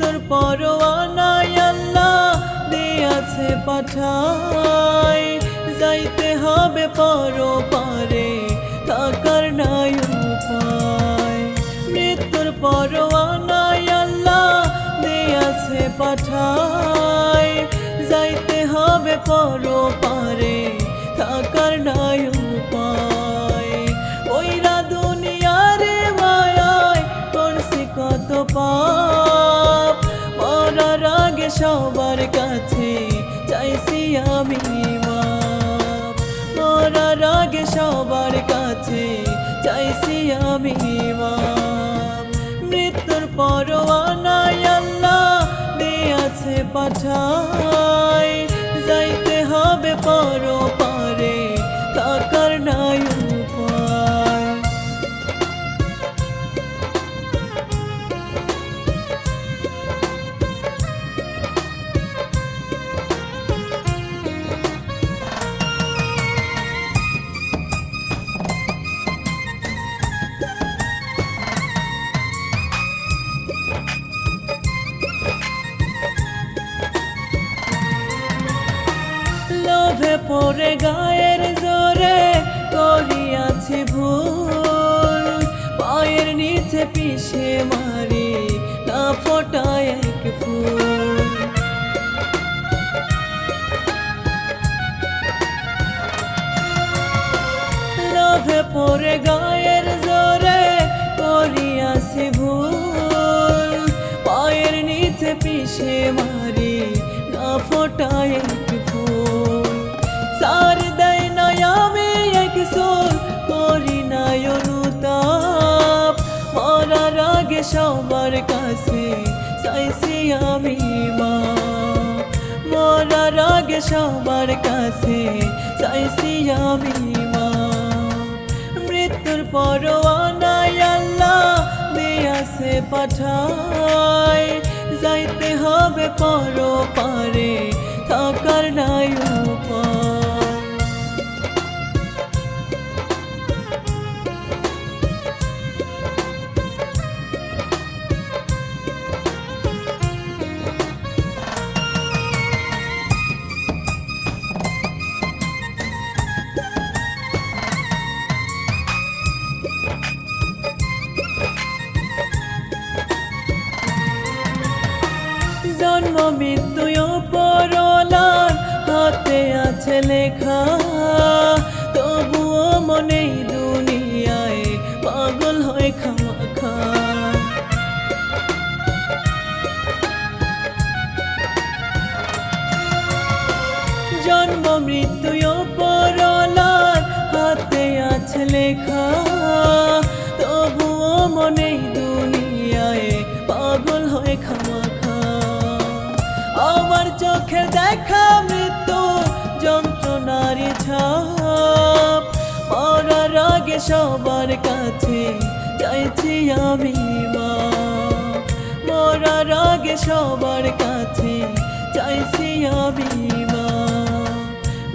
তোর পরোয়ানায় আল্লাহ দিয়াছে পাঠাই যাইতে হবে পর পারে তাকার নাই উপায়। মৃত্যুর পরোয়ানায় আল্লাহ দিয়াছে পাঠাই যাইতে হবে পর সবার কাছে চাইছি আমি মাপ। মরার আগে সবার কাছে চাইছি আমি মাপ। মৃত্যুর পরোয়ানায় আল্লাহ দিয়েছে পাঠাই লোভে পড়ে গায়ের জোরে করিয়াছি ভুল। পায়ের নিচে পিষে মারি, না ফোটায় এক ফুল। পড়ে গায়ের জোরে করিয়াছি ভুল। পায়ের নিচে পিষে মারি, না ফোটায় সবার কাছে, চাইছি আমি মা। মরার আগে সবার কাছে, চাইছি আমি মা। মৃত্যুর পরোয়ানায় আল্লাহ দিয়াছে পাঠাই যাইতে হবে পর পারে, থাকার নাই উপায়। জন্ম মৃত্যু পরলার হাতে আছে লেখা। তবুও মনে দুনিয়ায় পাগল হয় খামাখা। জন্ম মৃত্যু চোখের দেখা মৃত্যু, যন্ত্রণারি ছাপ। মরার আগে সবার কাছে চাইছি আমি মা। মরার আগে সবার কাছে চাইছি আমি মা।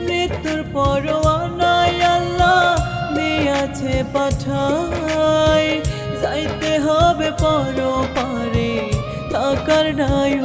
মৃত্যুর পরোয়ানায় আল্লাহ দিয়াছে পাঠাই যাইতে হবে পর পারে থাকার নাই